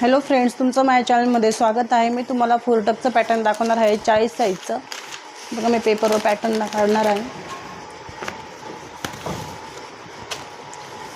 Hello friends तुमचं माझ्या चॅनलमध्ये स्वागत आहे. मी तुम्हाला फोरटपचं पॅटर्न दाखवणार आहे. चाळीस साईजचं बघा मी पेपरवर पॅटर्न काढणार आहे.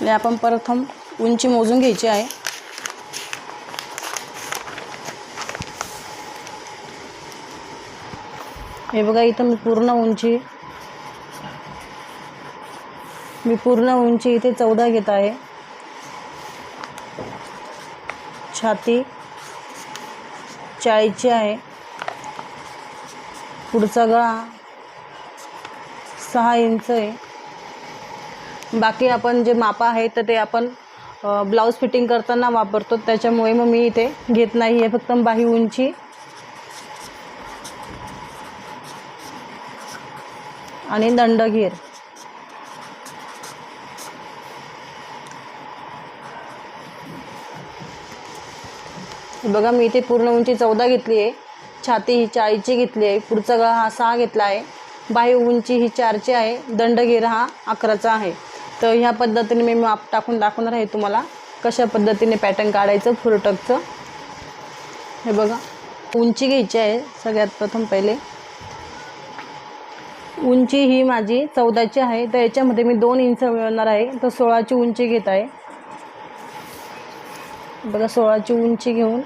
आणि आपण प्रथम उंची मोजून घ्यायची आहे. हे बघा इथं मी पूर्ण उंची मी पूर्ण उंची इथे चौदा घेत आहे. छाती चाळीची आहे. पुढचा गळा सहा इंच आहे. बाकी आपण जे मापा आहे तर ते आपण ब्लाऊज फिटिंग करताना वापरतो. त्याच्यामुळे मग मी इथे घेत नाही. आहे फक्त बाही उंची. आणि दंडघेर. बघा मी इथे पूर्ण उंची चौदा घेतली आहे. छाती ही चाळीसची घेतली आहे. पुढचा गळा हा सहा घेतला आहे. बाह्य उंची ही चारची आहे. दंडघेर हा अकराचा आहे. तर ह्या पद्धतीने मी माप टाकून दाखवणार आहे तुम्हाला कशा पद्धतीने पॅटर्न काढायचं फुरटकचं हे बघा उंची घ्यायची आहे सगळ्यात प्रथम पहिले. उंची ही माझी चौदाची आहे. तर याच्यामध्ये मी दोन इंच मिळवणार आहे. तर सोळाची उंची घेत आहे. बघा सोळाची उंची घेऊन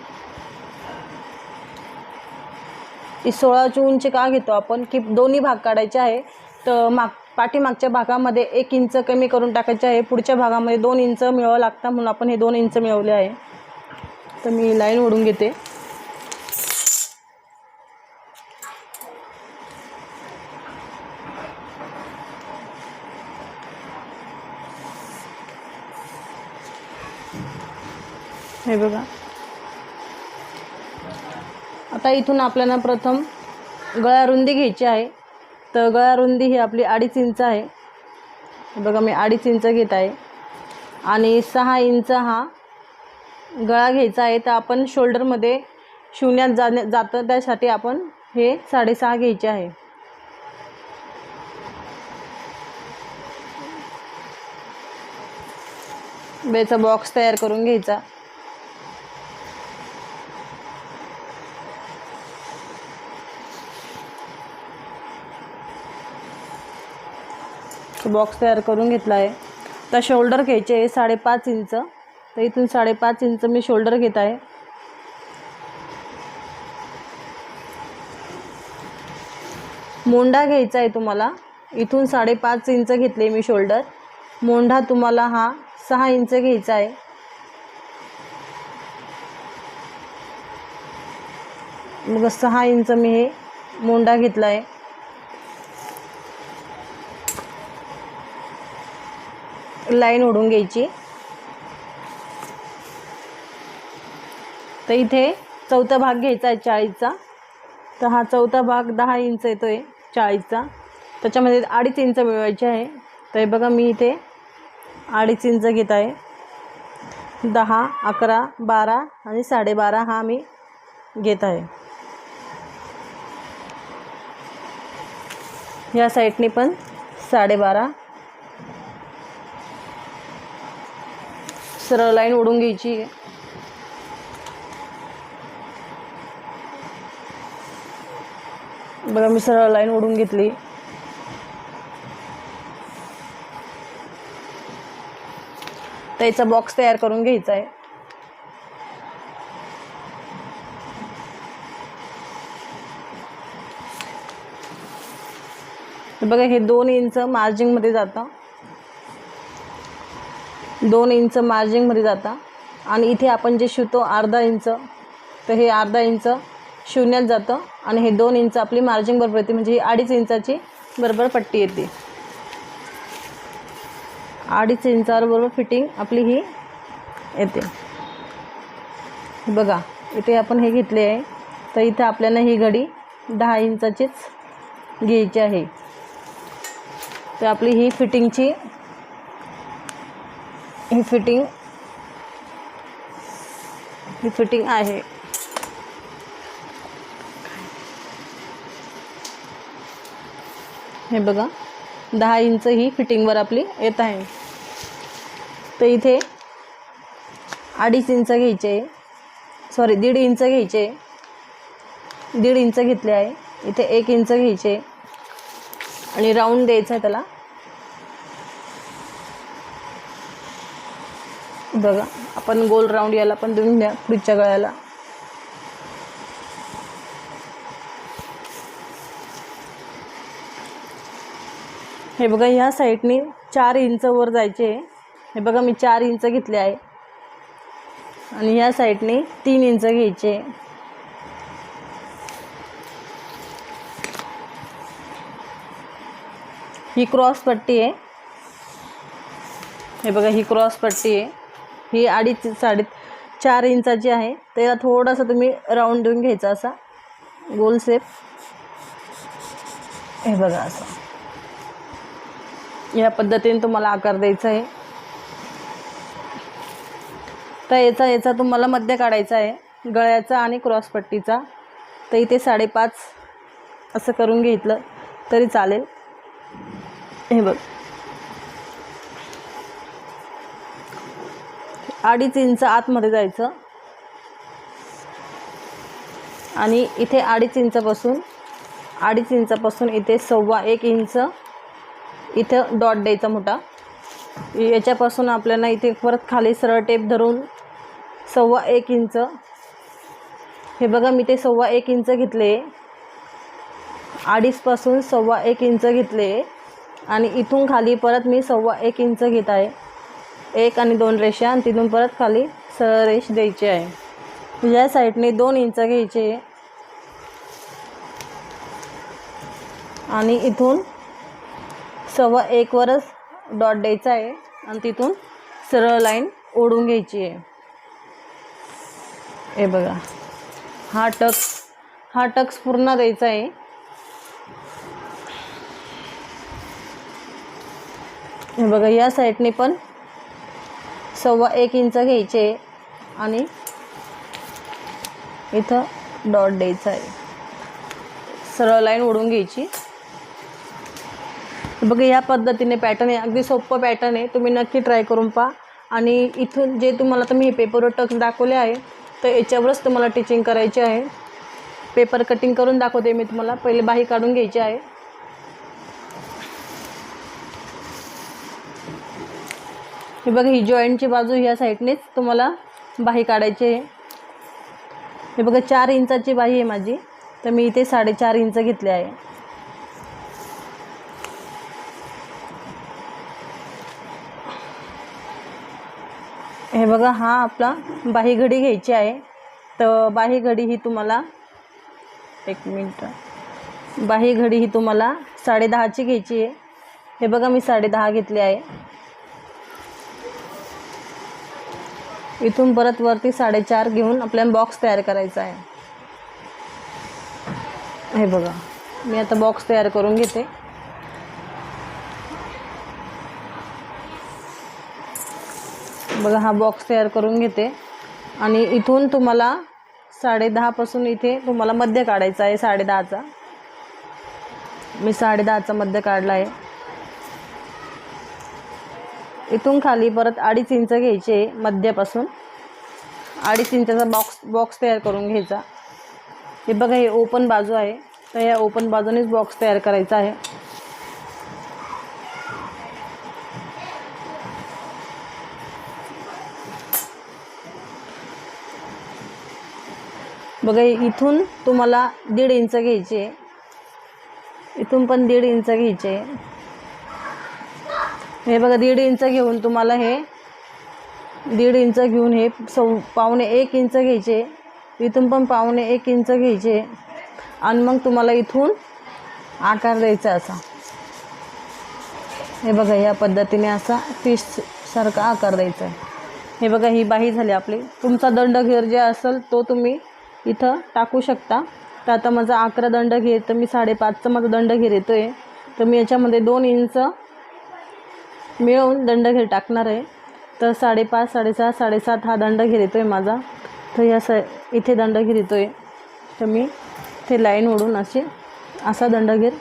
सोळाची उंची का घेतो आपण की दोन्ही भाग काढायचे आहे. तर माग पाठीमागच्या भागामध्ये एक इंच कमी करून टाकायचे आहे. पुढच्या भागामध्ये दोन इंच मिळावं लागतं म्हणून आपण हे दोन इंच मिळवले आहे. तर मी लाईन ओढून घेते. हे बघा. आता इथून आपल्याला प्रथम गळा रुंदी घ्यायची आहे. तर गळा रुंदी ही आपली अडीच इंच आहे. बघा मी अडीच इंच घेत आहे. आणि सहा इंच हा गळा घ्यायचा आहे. तर आपण शोल्डरमध्ये शिवण्यात जाण्या जातं त्यासाठी आपण हे साडेसहा घ्यायचे आहे. बेचा बॉक्स तयार करून घ्यायचा. बॉक्स तयार करून घेतला आहे तर शोल्डर घ्यायचे आहे साडेपाच इंच. तर इथून साडेपाच इंच मी शोल्डर घेत आहे. मोंढा घ्यायचा आहे तुम्हाला. इथून साडेपाच इंच घेतले मी शोल्डर मोंढा तुम्हाला हा सहा इंच घ्यायचा आहे. मग सहा इंच मी हे मोंढा घेतला आहे लाईन ओढून घ्यायची. तर इथे चौथा भाग घ्यायचा आहे चाळीसचा तर हा चौथा भाग दहा इंच येतो आहे चाळीसचा त्याच्यामध्ये अडीच इंच मिळवायचे आहे. तर हे बघा मी इथे अडीच इंच घेत आहे. दहा अकरा बारा आणि साडेबारा हा मी घेत आहे. या साईडने पण साडेबारा सरळ लाईन ओढून घ्यायची. आहे बघा मी सरळ लाईन ओढून घेतली. त्याचा बॉक्स तयार करून घ्यायचा आहे. बघा हे दोन इंच मार्जिंगमध्ये जातं. दोन इंच मार्जिंगमध्ये जाता. आणि इथे आपण जे शिवतो अर्धा इंच तर हे अर्धा इंच शिवण्यात जातं. आणि हे दोन इंच आपली मार्जिंग बरोबर येते म्हणजे ही अडीच इंचाची बरोबर पट्टी येते. अडीच इंचावर बरोबर फिटिंग आपली ही येते. बघा इथे आपण हे घेतले आहे. तर इथे आपल्याला ही घडी दहा इंचाचीच घ्यायची आहे. तर आपली ही फिटिंगची ही फिटिंग ही फिटिंग आहे. हे बघा दहा इंच ही फिटिंगवर आपली येत आहे. तर इथे अडीच इंच घ्यायचे सॉरी दीड इंच घ्यायचे. दीड इंच घेतले आहे. इथे एक इंच घ्यायचे. आणि राऊंड द्यायचं आहे त्याला. बघा. आपण गोल राऊंड याला पण देऊन द्या पुढच्या गळ्याला. हे बघा ह्या साईडने चार इंच वर जायचे हे बघा मी चार इंच घेतले आहे. आणि ह्या साईडने तीन इंच घ्यायचे ही क्रॉस पट्टी आहे. हे बघा ही क्रॉस पट्टी आहे. ही अडीच साडे चार इंचाची आहे. त्याला थोडासा तुम्ही राऊंड देऊन घ्यायचा असा. गोल सेप हे बघा असं. या पद्धतीने तुम्हाला आकार द्यायचा आहे. तर याचा याचा तुम्हाला मध्य काढायचा आहे. गळ्याचा आणि क्रॉसपट्टीचा तर इथे साडेपाच असं करून घेतलं तरी चालेल. हे बघ. अडीच इंच आतमध्ये जायचं. आणि इथे अडीच इंचापासून अडीच इंचापासून इथे सव्वा एक इंच इथं डॉट द्यायचा मोठा. याच्यापासून आपल्याला इथे परत खाली सरळ टेप धरून सव्वा एक इंच. हे बघा मी ते सव्वा एक इंच घेतले. अडीचपासून सव्वा एक इंच घेतले. आणि इथून खाली परत मी सव्वा एक इंच घेत आहे. एक आणि दोन रेषा आणि तिथून परत खाली सरळ रेष द्यायची आहे. या साईडने दोन इंच घ्यायचे. आणि इथून सव्वा एकवरच डॉट द्यायचा आहे. आणि तिथून सरळ लाईन ओढून घ्यायची आहे. हे बघा. हा टक्स हा टक्स पूर्ण द्यायचा आहे. हे बघा या साईडने पण सव्वा एक इंच घ्यायचे आणि इथं डॉट द्यायचा आहे. सरळ लाईन ओढून घ्यायची. बघा या पद्धतीने पॅटर्न आहे. अगदी सोपं पॅटर्न आहे. तुम्ही नक्की ट्राय करून पहा. आणि इथून जे तुम्हाला तुम्ही हे पेपरवर टक्स दाखवले आहे तर याच्यावरच तुम्हाला टिचिंग करायची आहे. पेपर कटिंग करून दाखवते मी तुम्हाला. पहिले बाही काढून घ्यायची आहे. हे बघा ही जॉईंटची बाजू ह्या साईडनेच तुम्हाला बाही काढायची आहे. हे बघा चार इंचाची बाही आहे माझी. तर मी इथे साडेचार इंच घेतले आहे. हे बघा हा आपला बाही घडी घ्यायची आहे. तर बाही घडी ही तुम्हाला एक मिनटं. बाही घडी ही तुम्हाला साडेदहाची घ्यायची आहे. हे बघा मी साडेदहा घेतली आहे. इथून परत वरती साडेचार घेऊन आपल्याला बॉक्स तयार करायचा आहे. हे बघा मी आता बॉक्स तयार करून घेते. बघा हा बॉक्स तयार करून घेते. आणि इथून तुम्हाला साडेदहापासून इथे तुम्हाला मध्य काढायचा आहे साडेदहाचा. मी साडेदहाचा मध्य काढला आहे. इथून खाली परत अडीच इंच घ्यायचे मध्यापासून. अडीच इंचाचा बॉक्स बॉक्स तयार करून घ्यायचा. हे बघा हे ओपन बाजू आहे. तर या ओपन बाजूनेच बॉक्स तयार करायचा आहे. बघा इथून तुम्हाला दीड इंच घ्यायचे. इथून पण दीड इंच घ्यायचे. हे बघा दीड इंच घेऊन तुम्हाला हे दीड इंच घेऊन हे सौ पावणे एक इंच घ्यायचे. इथून पण पावणे एक इंच घ्यायचे. आणि मग तुम्हाला इथून आकार द्यायचा असा. हे बघा या पद्धतीने असा फिश सारखा आकार द्यायचा आहे. हे बघा ही बाही झाली आपली. तुमचा दंडघेर जे असेल तो तुम्ही इथं टाकू शकता. तर आता माझा अकरा दंड घेत तर मी साडेपाचचा माझा दंडघेर येतो आहे तर मी याच्यामध्ये दोन इंच मिळवून दंड घे टाकणार आहे. तर साडेपाच साडेसहा साडेसात हा दंड घेतो आहे माझा. तर या स इथे दंड घेतो आहे तर मी ते लाईन ओढून अशी असा दंडगीर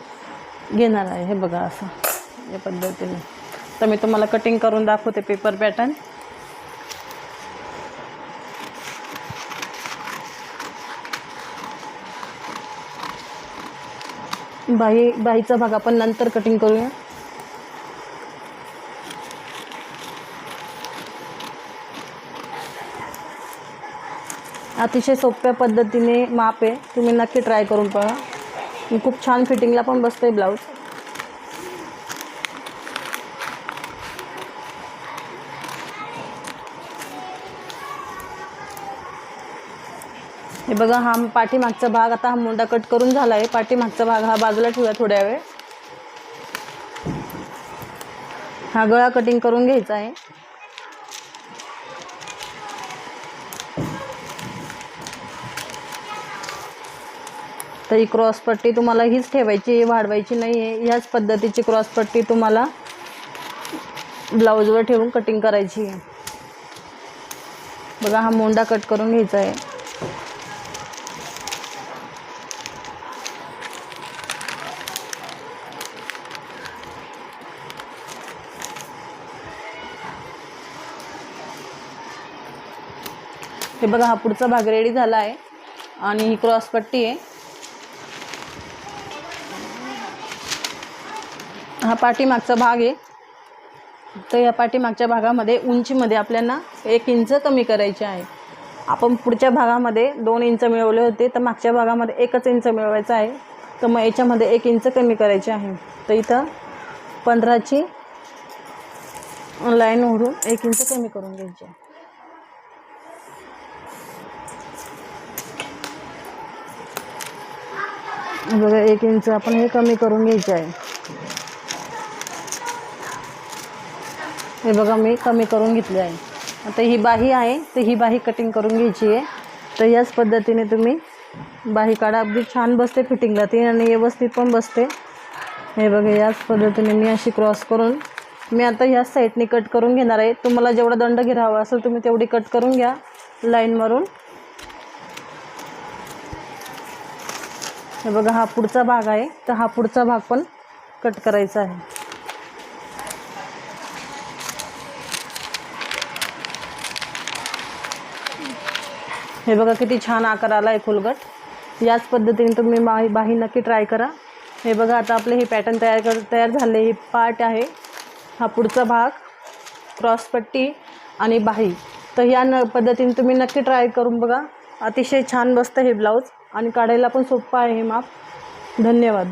घेणार आहे. हे बघा असं या पद्धतीने. तर मी तुम्हाला कटिंग करून दाखवते पेपर पॅटर्न बाई बाईचा भाग आपण नंतर कटिंग करूया. अतिशय सोप्या पद्धतीने माप आहे. तुम्ही नक्की ट्राय करून पहा. मी खूप छान फिटिंगला पण बसतं आहे ब्लाऊज हे बघा हा पाठीमागचा भाग आता हा मुंडा कट करून झाला आहे पाठीमागचा भाग हा बाजूला ठेवा थोड्या वेळ. हा गळा कटिंग करून घ्यायचा आहे. ही क्रॉसपट्टी तुम्हाला हीच ठेवायची वाढवायची नाही आहे ह्याच पद्धतीची क्रॉसपट्टी तुम्हाला ब्लाऊजवर ठेवून कटिंग करायची आहे. बघा हा मोंडा कट करून घ्यायचा आहे. हे बघा हा पुढचा भाग रेडी झाला आहे. आणि ही क्रॉसपट्टी आहे. हा पाठीमागचा भाग आहे. तर या पाठीमागच्या भागामध्ये उंचीमध्ये आपल्याला एक इंच कमी करायचे आहे. आपण पुढच्या भागामध्ये दोन इंच मिळवले होते तर मागच्या भागामध्ये एकच इंच मिळवायचं आहे. तर मग याच्यामध्ये एक इंच कमी करायची आहे. तर इथं पंधराची लाईन ओढून एक इंच कमी करून घ्यायची आहे. बघा एक इंच आपण हे कमी करून घ्यायचे आहे. हे बघा मी कमी करून घेतले आहे. आता ही बाही आहे तर ही बाही कटिंग करून घ्यायची आहे. तर याच पद्धतीने तुम्ही बाही काढा. अगदी छान बसते फिटिंगला ती आणि व्यवस्थित पण बसते. हे बघा याच पद्धतीने मी अशी क्रॉस करून मी आता ह्या साईडने कट करून घेणार आहे. तुम्हाला जेवढा दंड घेरावा असेल तुम्ही तेवढी कट करून घ्या लाईन मारून हे बघा हा पुढचा भाग आहे. तर हा पुढचा भाग पण कट करायचा आहे. हे बघा किती छान आकार आला आहे फुलगट याच पद्धतीने तुम्ही माही बाही नक्की ट्राय करा. हे बघा आता आपले हे पॅटर्न तयार कर तयार झाले हे पार्ट आहे. हा पुढचा भाग क्रॉसपट्टी आणि बाही. तर या न पद्धतीने तुम्ही नक्की ट्राय करून बघा. अतिशय छान बसतं हे ब्लाऊज आणि काढायला पण सोपं आहे हे माप. धन्यवाद.